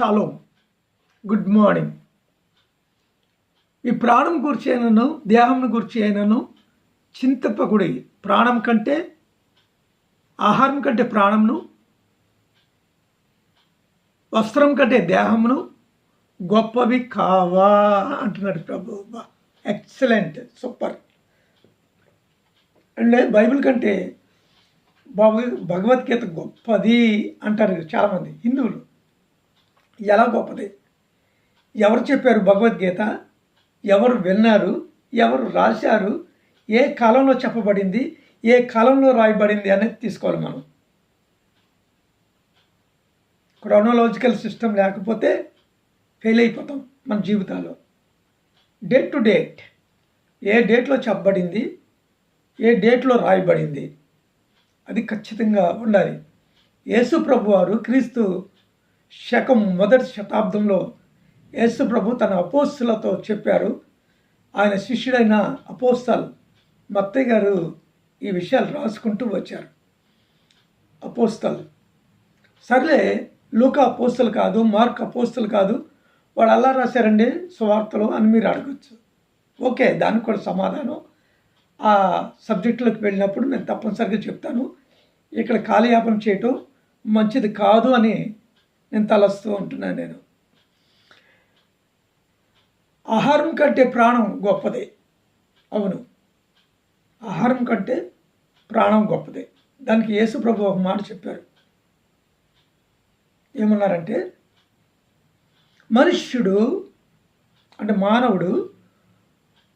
Shallow good morning ఈ ప్రాణం గురించి అయినను దేహం గురించి అయినను చింతపకుడి ప్రాణం కంటే ఆహారం కంటే ప్రాణంను వస్త్రం కంటే దేహమును గొప్పవి కావా అంటున్నాడు ప్రభు. ఎక్సలెంట్ సూపర్ అంటే బైబిల్ కంటే భగవద్గీత గొప్పది అంటారు చాలామంది హిందువులు. ఎలా గొప్పది? ఎవరు చెప్పారు భగవద్గీత? ఎవరు విన్నారు? ఎవరు రాశారు? ఏ కాలంలో చెప్పబడింది? ఏ కాలంలో రాయబడింది అనేది తీసుకోవాలి మనం. క్రోనలాజికల్ సిస్టమ్ లేకపోతే ఫెయిల్ అయిపోతాం మన జీవితాల్లో. డేట్ టు డేట్ ఏ డేట్లో చెప్పబడింది? ఏ డేట్లో రాయబడింది? అది ఖచ్చితంగా ఉండాలి. యేసు ప్రభు వారు క్రీస్తు శకం మొదటి శతాబ్దంలో యేసు ప్రభు తన అపోస్తులతో చెప్పారు. ఆయన శిష్యుడైన అపోస్తల్ మత్తయ్య గారు ఈ విషయాలు రాసుకుంటూ వచ్చారు. అపోస్తల్ సర్లే లూకా అపోస్తలు కాదు మార్క్ అపోస్తలు కాదు వాడు అలా రాశారండి సువార్తలు అని మీరు అడగచ్చు. ఓకే దానికి కూడా సమాధానం. ఆ సబ్జెక్టులోకి వెళ్ళినప్పుడు నేను తప్పనిసరిగా చెప్తాను. ఇక్కడ కాలయాపన చేయటం మంచిది కాదు అని నేను తలస్తూ ఉంటున్నాను నేను. ఆహారం కంటే ప్రాణం గొప్పదే. అవును. ఆహారం కంటే ప్రాణం గొప్పదే. దానికి యేసు ప్రభు ఒక మాట చెప్పారు. ఏమన్నారంటే మనుష్యుడు అంటే మానవుడు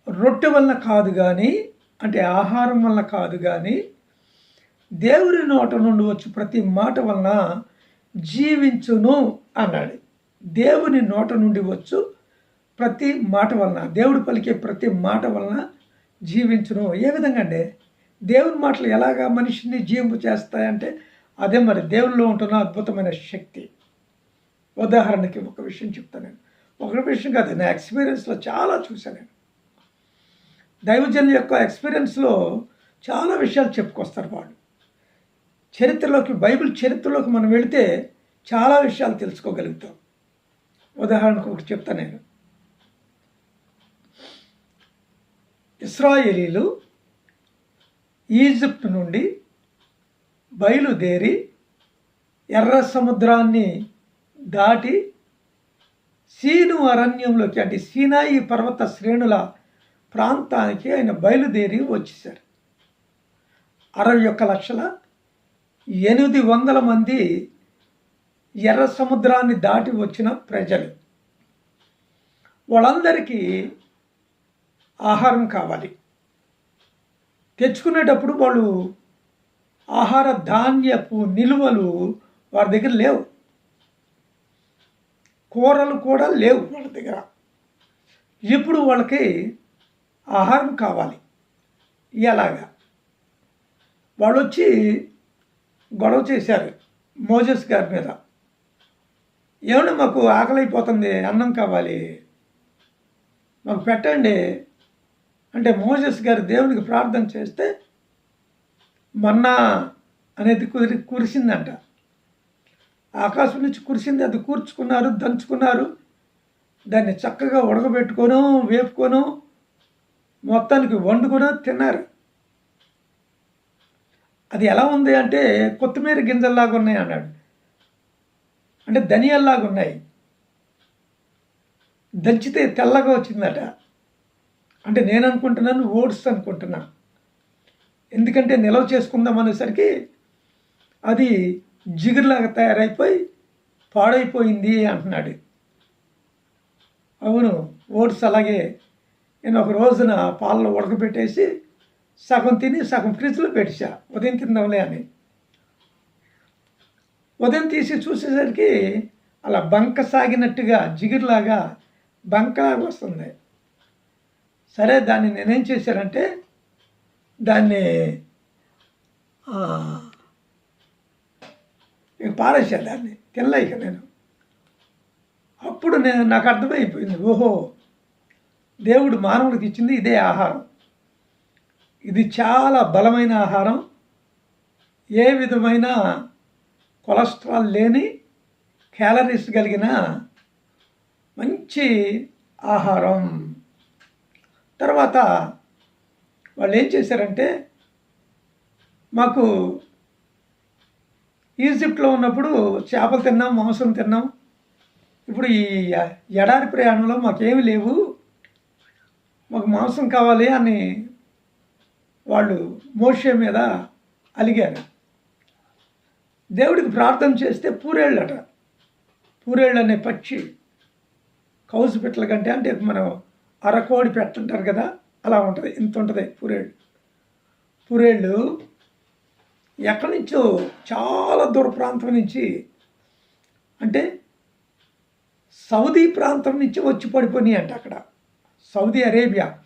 రొట్టె వల్ల కాదు కానీ అంటే ఆహారం వల్ల కాదు కానీ దేవుని నోట నుండి వచ్చి ప్రతి మాట వలన జీవించును అన్నాడు. దేవుని నోట నుండి వచ్చు ప్రతి మాట వలన దేవుడు పలికే ప్రతి మాట వలన జీవించును. ఏ విధంగా అంటే దేవుని మాటలు ఎలాగా మనిషిని జీవింపు చేస్తాయంటే అదే మరి దేవుల్లో ఉంటున్న అద్భుతమైన శక్తి. ఉదాహరణకి ఒక విషయం చెప్తాను నేను. ఒక విషయం కాదు నా ఎక్స్పీరియన్స్లో చాలా చూశాను నేను. దైవజన్ యొక్క ఎక్స్పీరియన్స్లో చాలా విషయాలు చెప్పుకొస్తారు వాళ్ళు. చరిత్రలోకి బైబిల్ చరిత్రలోకి మనం వెళితే చాలా విషయాలు తెలుసుకోగలుగుతాం. ఉదాహరణకు ఒకటి చెప్తా నేను. ఇస్రాయేలీలు ఈజిప్ట్ నుండి బయలుదేరి ఎర్ర సముద్రాన్ని దాటి సీను అరణ్యంలోకి అంటే సీనాయి పర్వత శ్రేణుల ప్రాంతానికి ఆయన బయలుదేరి వచ్చేసారు అరవై ఒక్క లక్షల ఎనిమిది వందల మంది ఎర్ర సముద్రాన్ని దాటి వచ్చిన ప్రజలు. వాళ్ళందరికీ ఆహారం కావాలి. తెచ్చుకునేటప్పుడు వాళ్ళు ఆహార ధాన్యపు నిలువలు వారి దగ్గర లేవు. కూరలు కూడా లేవు వాళ్ళ దగ్గర. ఇప్పుడు వాళ్ళకి ఆహారం కావాలి. ఎలాగా? వాళ్ళు వచ్చి గొడవ చేశారు మోజస్ గారి మీద. ఏమన్నా మాకు ఆకలి అయిపోతుంది అన్నం కావాలి. మాకు పెట్టండి. అంటే మోజస్ గారు దేవునికి ప్రార్థన చేస్తే మన్నా అనేది కుదిరి కురిసిందంట. ఆకాశం నుంచి కురిసింది అది కూర్చుకున్నారు దంచుకున్నారు. దాన్ని చక్కగా ఉడకబెట్టుకోను వేపుకోను. మొత్తానికి వండుకొని తిన్నారు. అది ఎలా ఉంది అంటే కొత్తిమీర గింజల్లాగా ఉన్నాయి అన్నాడు. అంటే ధనియాల్లాగా ఉన్నాయి. దంచితే తెల్లగా వచ్చిందట. అంటే నేను అనుకుంటున్నాను ఓట్స్ అనుకుంటున్నా. ఎందుకంటే నిల్వ చేసుకుందాం అనేసరికి అది జిగురులాగా తయారైపోయి పాడైపోయింది అంటున్నాడు. అవును ఓట్స్ అలాగే. నేను ఒక రోజున పాలలో ఉడకబెట్టేసి సగం తిని సగం ఫ్రిడ్జ్లో పెట్టా ఉదయం తిందాంలే అని. ఉదయం తీసి చూసేసరికి అలా బంక సాగినట్టుగా జిగురులాగా బంకలాగా వస్తుంది. సరే దాన్ని నేనేం చేశానంటే దాన్ని పారేసాను దాన్ని. తినలేక నేను. అప్పుడు నేను నాకు అర్థమైపోయింది. ఓహో దేవుడు మానవుడికి ఇచ్చింది ఇదే ఆహారం. ఇది చాలా బలమైన ఆహారం. ఏ విధమైన కొలెస్ట్రాల్ లేని క్యాలరీస్ కలిగిన మంచి ఆహారం. తర్వాత వాళ్ళు ఏం చేశారంటే మాకు ఈజిప్ట్లో ఉన్నప్పుడు చేపలు తిన్నాం మాంసం తిన్నాం. ఇప్పుడు ఈ ఎడారి ప్రయాణంలో మాకేమి లేవు. మాకు మాంసం కావాలి అని వాళ్ళు మోషే మీద అలిగారు. దేవుడికి ప్రార్థన చేస్తే పూరేళ్ళట. పూరేళ్ళు అనే పక్షి కౌసు పెట్టల కంటే అంటే మనం అరకోడి పెట్టంటారు కదా అలా ఉంటుంది. ఇంత ఉంటుంది పూరేళ్ళు. పూరేళ్ళు ఎక్కడి నుంచో చాలా దూర ప్రాంతం నుంచి అంటే సౌదీ ప్రాంతం నుంచి వచ్చి పడిపోయినాయి అంట అక్కడ. Saudi Arabia.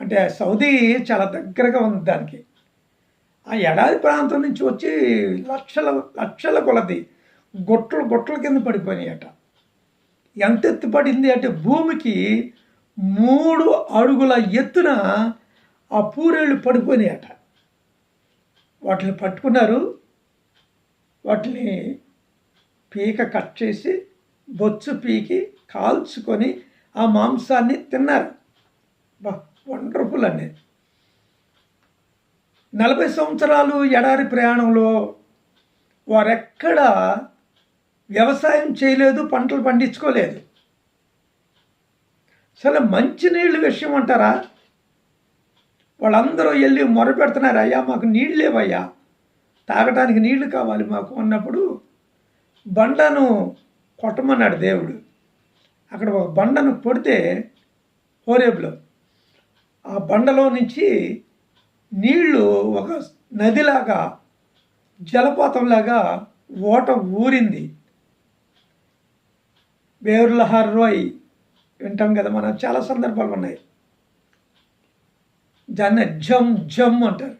అంటే సౌదీ చాలా దగ్గరగా ఉంది దానికి. ఆ ఎడారి ప్రాంతం నుంచి వచ్చి లక్షల లక్షల కొలది గొట్టలు గొట్టల కింద పడిపోయినాయట. ఎంత ఎత్తు పడింది అంటే భూమికి మూడు అడుగుల ఎత్తున ఆ పూరేళ్ళు పడిపోయినాయట. వాటిని పట్టుకున్నారు. వాటిని పీక కట్ చేసి బొచ్చు పీకి కాల్చుకొని ఆ మాంసాన్ని తిన్నారు. బా వండర్ఫుల్ అండి. నలభై సంవత్సరాలు ఎడారి ప్రయాణంలో వారెక్కడ వ్యవసాయం చేయలేదు పంటలు పండించుకోలేదు. అసలు మంచినీళ్ళు విషయం అంటారా? వాళ్ళందరూ వెళ్ళి మొరపెడుతున్నారు అయ్యా మాకు నీళ్ళు లేవయ్యా తాగటానికి నీళ్ళు కావాలి మాకు అన్నప్పుడు బండను కొట్టమన్నాడు దేవుడు. అక్కడ ఒక బండను కొడితే హోరేబులో ఆ బండలో నుంచి నీళ్ళు ఒక నదిలాగా జలపాతంలాగా ఓట ఊరింది. బేరులహార్ రోయ్ వింటాం కదా మనం చాలా సందర్భాలు ఉన్నాయి. దాన్ని జమ్ జమ్ అంటారు.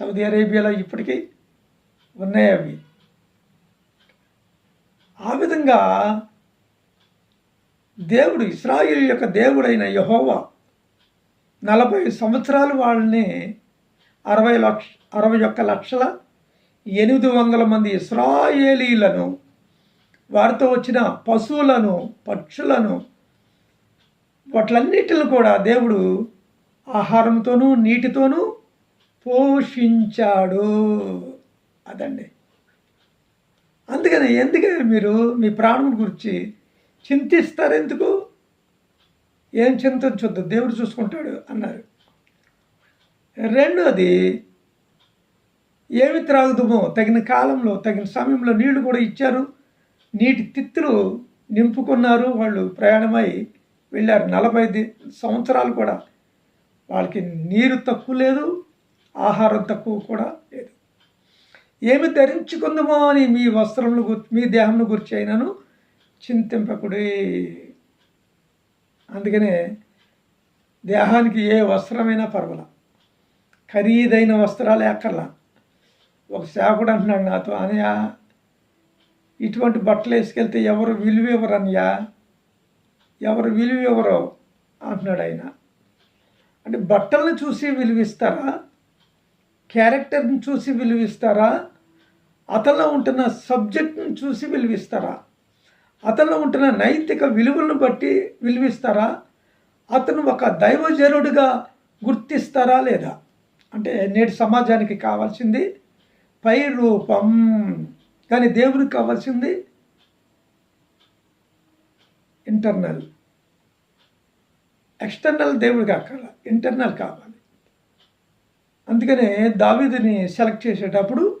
సౌదీ అరేబియాలో ఇప్పటికీ ఉన్నాయి అవి. ఆ విధంగా దేవుడు ఇస్రాయిల్ యొక్క దేవుడైన యహోవా నలభై సంవత్సరాలు వాళ్ళని అరవై లక్ష అరవై ఒక్క లక్షల ఎనిమిది వందల మంది ఇస్రాయేలీలను వారితో వచ్చిన పశువులను పక్షులను వాటిలన్నిటిని కూడా దేవుడు ఆహారంతోనూ నీటితోనూ పోషించాడు. అదండి. అందుకని ఎందుకని మీరు మీ ప్రాణం గురించి చింతిస్తారు ఎందుకు ఏం చింతించొద్దు దేవుడు చూసుకుంటాడు అన్నారు. రెండోది ఏమి త్రాగుదమో తగిన కాలంలో తగిన సమయంలో నీళ్ళు కూడా ఇచ్చారు. నీటి తిత్తులు నింపుకున్నారు వాళ్ళు ప్రయాణమై వెళ్ళారు. నలభై సంవత్సరాలు కూడా వాళ్ళకి నీరు తక్కువ లేదు ఆహారం తక్కువ కూడా లేదు. ఏమి ధరించుకుందామో అని మీ వస్త్రములు మీ దేహంను గురించి అయినను చింతింపకుడి అందుకనే దేహానికి ఏ వస్త్రమైనా పర్వాల. ఖరీదైన వస్త్రాలు ఎక్కర్లా ఒక సేవకుడు అంటున్నాడు నాతో అనయా ఇటువంటి బట్టలు వేసుకెళ్తే ఎవరు విలువ ఇవ్వరు అనయా ఎవరు విలువ ఇవ్వరు? అంటున్నాడు ఆయన. అంటే బట్టలను చూసి విలువిస్తారా క్యారెక్టర్ని చూసి విలువిస్తారా అతను ఉంటున్న సబ్జెక్ట్ని చూసి విలువిస్తారా అతనిలో ఉంటున్న నైతిక విలువలను బట్టి విలువిస్తారా? అతను ఒక దైవజనుడిగా గుర్తిస్తారా లేదా? అంటే నేటి సమాజానికి కావాల్సింది పై రూపం. కానీ దేవునికి కావాల్సింది ఇంటర్నల్ ఎక్స్టర్నల్ దేవుడికి అక్కడ ఇంటర్నల్ కావాలి. అందుకనే దావీదిని సెలెక్ట్ చేసేటప్పుడు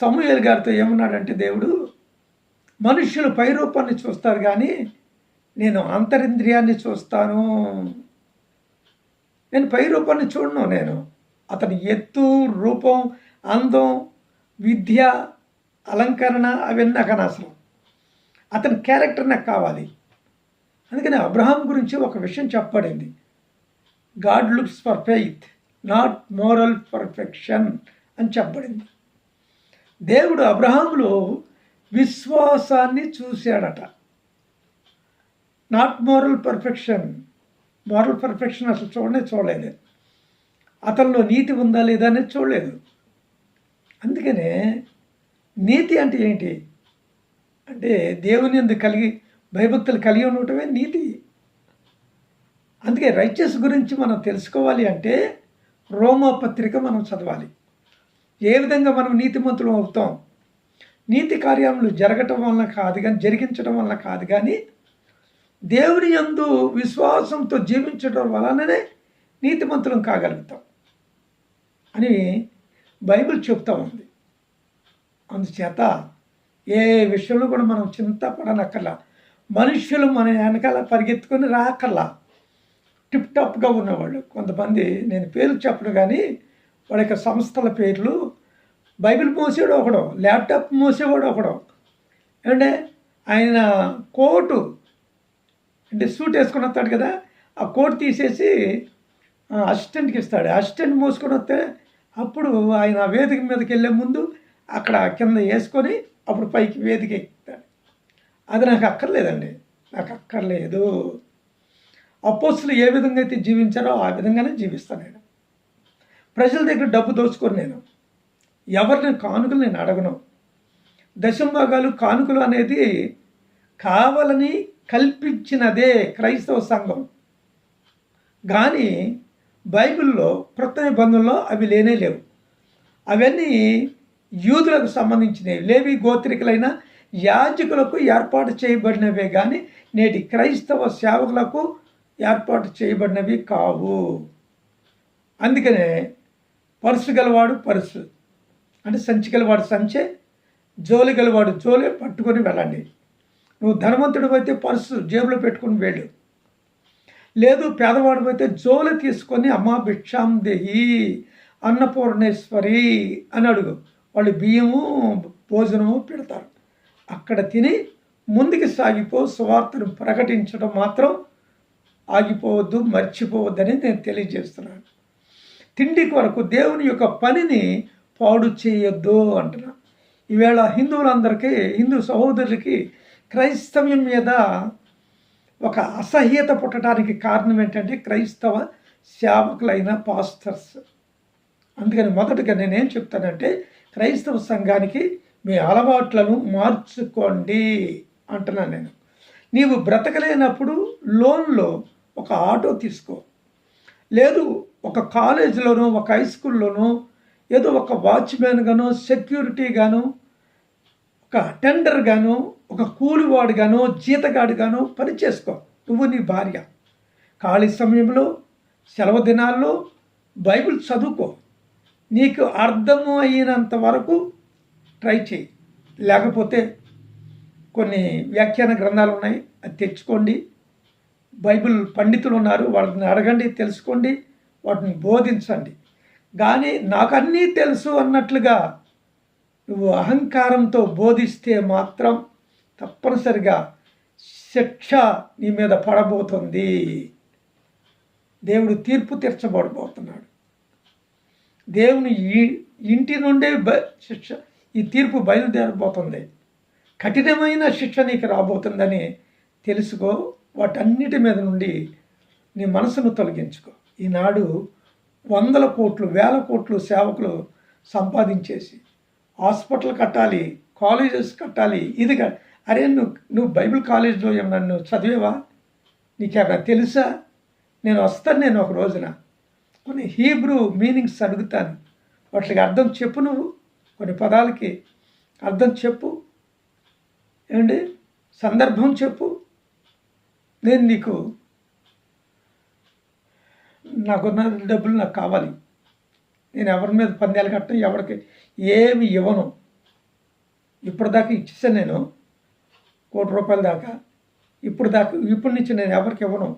సమూహల్ గారితో ఏమన్నాడంటే దేవుడు మనుష్యులు పైరూపాన్ని చూస్తారు కానీ నేను అంతరింద్రియాన్ని చూస్తాను. నేను పైరూపాన్ని చూడను నేను. అతని ఎత్తు రూపం అందం విద్య అలంకరణ అవన్నీ నాకు అనవసరం. అతని క్యారెక్టర్ నాకు కావాలి. అందుకని అబ్రహాం గురించి ఒక విషయం చెప్పబడింది. God looks for faith not moral perfection అని చెప్పబడింది. దేవుడు అబ్రహాంలో విశ్వాసాన్ని చూశాడట. Not moral perfection moral perfection అసలు చూడనే చూడలేదు. అతనిలో నీతి ఉందా లేదా అనేది చూడలేదు. అందుకనే నీతి అంటే ఏంటి? అంటే దేవుని ఎందుకు కలిగి భయభక్తులు కలిగి ఉండటమే నీతి. అందుకే రైచస్ గురించి మనం తెలుసుకోవాలి అంటే రోమా పత్రిక మనం చదవాలి. ఏ విధంగా మనం నీతిమంతులం అవుతాం? నీతి కార్యములు జరగటం వలన కాదు కానీ జరిగించడం వలన కాదు కానీ దేవుని యందు విశ్వాసంతో జీవించడం వలననే నీతిమంతులం కాగలుగుతాం అని బైబిల్ చెప్తా ఉంది. అందుచేత ఏ విషయంలో కూడా మనం చింతపడనక్కర్లా. మనుష్యులు మన వెనకాల పరిగెత్తుకొని రాకర్లా. టిప్ టాప్గా ఉన్నవాళ్ళు. కొంతమంది నేను పేర్లు చెప్పను కానీ వాళ్ళ యొక్క సంస్థల పేర్లు బైబిల్ మోసేవాడు ఒకడు ల్యాప్టాప్ మోసేవాడు ఒకడు. ఏమంటే ఆయన కోటు అంటే సూట్ వేసుకొని వస్తాడు కదా ఆ కోట్ తీసేసి అసిస్టెంట్కి ఇస్తాడు. అసిస్టెంట్ మోసుకొని వస్తే అప్పుడు ఆయన వేదిక మీదకి వెళ్ళే ముందు అక్కడ కింద వేసుకొని అప్పుడు పైకి వేదిక ఎక్కుతాడు. అది నాకు అక్కర్లేదండి. నాకు అక్కర్లేదు. అపోస్తులు ఏ విధంగా అయితే జీవించారో ఆ విధంగానే జీవిస్తాను నేను. ప్రజల దగ్గర డబ్బు దోచుకొని నేను. ఎవరిని కానుకలు నేను అడగను. దశంభాగాలు కానుకలు అనేది కావాలని కల్పించినదే క్రైస్తవ సంఘం. కానీ బైబిల్లో కృత నిబంధనలో అవి లేనే లేవు. అవన్నీ యూదులకు సంబంధించినవి లేవి గోత్రికులైన యాజకులకు ఏర్పాటు చేయబడినవే కానీ నేటి క్రైస్తవ సేవకులకు ఏర్పాటు చేయబడినవి కావు. అందుకనే పరుసు గలవాడు పరుసు అంటే సంచికలవాడు సంచే జోలి గలవాడు పట్టుకొని వెళ్ళండి. నువ్వు ధనవంతుడు అయితే పర్సు జేబులో పెట్టుకుని వెళ్ళు. లేదు పేదవాడు అయితే జోలి తీసుకొని అమ్మ భిక్షాం దేహి అన్నపూర్ణేశ్వరి అని అడుగు. వాళ్ళు బియ్యము భోజనము పెడతారు. అక్కడ తిని ముందుకు సాగిపో సువార్తను ప్రకటించడం మాత్రం ఆగిపోవద్దు మర్చిపోవద్దని నేను తెలియజేస్తున్నాను. తిండి కొరకు దేవుని యొక్క పనిని పాడు చేయొద్దు అంటున్నా. ఈవేళ హిందువులందరికీ హిందూ సహోదరులకి క్రైస్తవ్యం మీద ఒక అసహ్యత పుట్టడానికి కారణం ఏంటంటే క్రైస్తవ సేవకులైన పాస్టర్స్. అందుకని మొదటగా నేనేం చెప్తానంటే క్రైస్తవ సంఘానికి మీ అలవాట్లను మార్చుకోండి అంటున్నాను నేను. నీవు బ్రతకలేనప్పుడు లోన్లో ఒక ఆటో తీసుకో. లేదు ఒక కాలేజీలోనో ఒక హై స్కూల్లోనో ఏదో ఒక వాచ్మెన్ సెక్యూరిటీ గాను ఒక టెండర్ గాను ఒక కూలివాడు గాను జీతగాడు గాను పని చేసుకో. నువ్వు నీ భార్య. ఖాళీ సమయంలో సెలవు దినాల్లో బైబిల్ చదువుకో. నీకు అర్థము అయినంత వరకు ట్రై చేయి. లేకపోతే కొన్ని వ్యాఖ్యాన గ్రంథాలు ఉన్నాయి అది తెచ్చుకోండి. బైబిల్ పండితులు ఉన్నారు వాళ్ళని అడగండి తెలుసుకోండి వాటిని బోధించండి. కానీ నాకు అన్నీ తెలుసు అన్నట్లుగా నువ్వు అహంకారంతో బోధిస్తే మాత్రం తప్పనిసరిగా శిక్ష నీ మీద పడబోతుంది. దేవుడు తీర్పు తీర్చబడబోతున్నాడు. దేవుని ఇంటి నుండే బ శిక్ష ఈ తీర్పు బయలుదేరబోతుంది. కఠినమైన శిక్ష నీకు రాబోతుందని తెలుసుకో వాటన్నిటి మీద నుండి నీ మనసును తొలగించుకో. ఈనాడు వందల కోట్లు వేల కోట్లు సేవకులు సంపాదించేసి హాస్పిటల్ కట్టాలి కాలేజెస్ కట్టాలి ఇది అరే నువ్వు నువ్వు బైబిల్ కాలేజ్లో ఏమన్నా నువ్వు చదివేవా? నీకేమైనా తెలుసా? నేను వస్తాను నేను ఒక రోజున. కొన్ని హీబ్రూ మీనింగ్స్ అడుగుతాను. వాటికి అర్థం చెప్పు నువ్వు. కొన్ని పదాలకి అర్థం చెప్పు. ఏమండి? సందర్భం చెప్పు. నేను నీకు నాకున్న డబ్బులు నాకు కావాలి. నేను ఎవరి మీద పందాలు కట్టడం ఎవరికి ఏమి ఇవ్వను. ఇప్పటిదాకా ఇచ్చేసాను నేను కోటి రూపాయల దాకా. ఇప్పుడు దాకా ఇప్పటి నుంచి నేను ఎవరికి ఇవ్వను.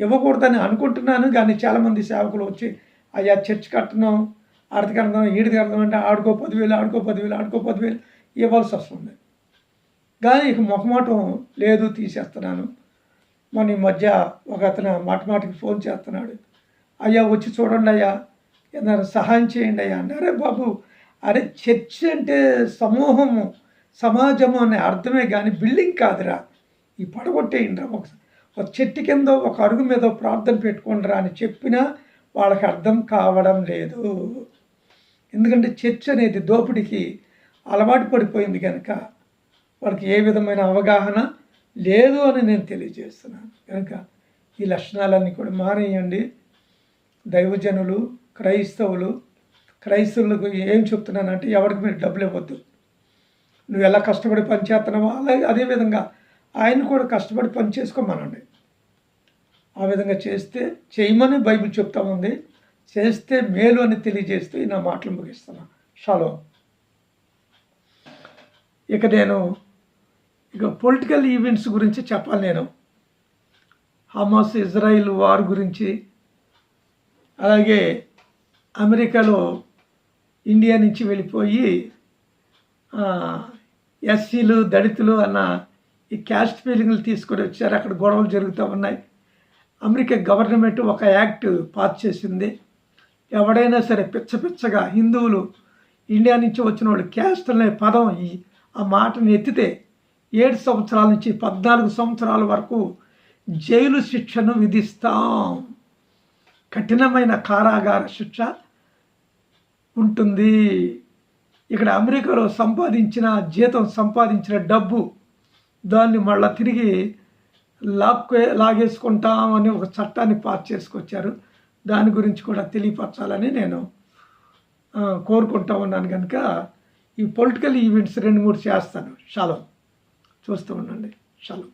ఇవ్వకూడదని అనుకుంటున్నాను కానీ చాలామంది సేవకులు వచ్చి అయ్యా చర్చ్ కట్టడం ఆర్థిక కడదాం ఈడికి కడదాం అంటే ఆడుకో పదివేలు ఆడుకో పదివేలు ఆడుకో పదివేలు. ఇవ్వాల్సి వస్తుంది. కానీ ఇక మొహమాటం లేదు తీసేస్తున్నాను. మన ఈ మధ్య ఒక అతను మాట మాటికి ఫోన్ చేస్తున్నాడు. అయ్యా వచ్చి చూడండి అయ్యా ఏదైనా సహాయం చేయండి అయ్యా అన్నారే బాబు. అరే చర్చ్ అంటే సమూహము సమాజము అనే అర్థమే కానీ బిల్డింగ్ కాదురా. ఈ పడగొట్టేయండి ఒక ఒక చెట్టు కింద ఒక అడుగు మీద ప్రార్థన పెట్టుకోండిరా అని చెప్పినా వాళ్ళకి అర్థం కావడం లేదు. ఎందుకంటే చర్చ్ అనేది దోపిడికి అలవాటు పడిపోయింది కనుక వాళ్ళకి ఏ విధమైన అవగాహన లేదు అని నేను తెలియజేస్తున్నాను. కనుక ఈ లక్షణాలన్నీ కూడా మానేయండి. దైవజనులు క్రైస్తవులు క్రైస్తవులకు ఏం చెప్తున్నానంటే ఎవరికి మీరు డబ్బులు ఇవ్వద్దు. నువ్వు ఎలా కష్టపడి పని చేస్తున్నావో అలాగే అదేవిధంగా ఆయన కూడా కష్టపడి పని చేసుకోమనండి. ఆ విధంగా చేస్తే చేయమని బైబిల్ చెప్తా ఉంది. చేస్తే మేలు అని తెలియజేస్తూ నా మాటలు ముగిస్తున్నా. షాలో. ఇక నేను ఇక పొలిటికల్ ఈవెంట్స్ గురించి చెప్పాలి నేను. హమాస్ ఇజ్రాయిల్ వార్ గురించి అలాగే అమెరికాలో ఇండియా నుంచి వెళ్ళిపోయి ఎస్సీలు దళితులు అన్న ఈ క్యాస్ట్ ఫీలింగ్లు తీసుకొని వచ్చారు. అక్కడ గొడవలు జరుగుతూ ఉన్నాయి. అమెరికా గవర్నమెంట్ ఒక యాక్ట్ పాస్ చేసింది. ఎవడైనా సరే పిచ్చ పిచ్చగా హిందువులు ఇండియా నుంచి వచ్చిన వాళ్ళు క్యాస్ట్ అనే పదం ఈ ఆ మాటను ఎత్తితే ఏడు సంవత్సరాల నుంచి పద్నాలుగు సంవత్సరాల వరకు జైలు శిక్షను విధిస్తాం. కఠినమైన కారాగార శిక్ష ఉంటుంది. ఇక్కడ అమెరికాలో సంపాదించిన జీతం సంపాదించిన డబ్బు దాన్ని మళ్ళీ తిరిగి లాక్కే లాగేసుకుంటామని ఒక చట్టాన్ని పాస్ చేసుకొచ్చారు. దాని గురించి కూడా తెలియపరచాలని నేను కోరుకుంటా ఉన్నాను కనుక ఈ పొలిటికల్ ఈవెంట్స్ రెండు మూడు చేస్తాను. షాలో. చూస్తూ ఉండండి. షాలో.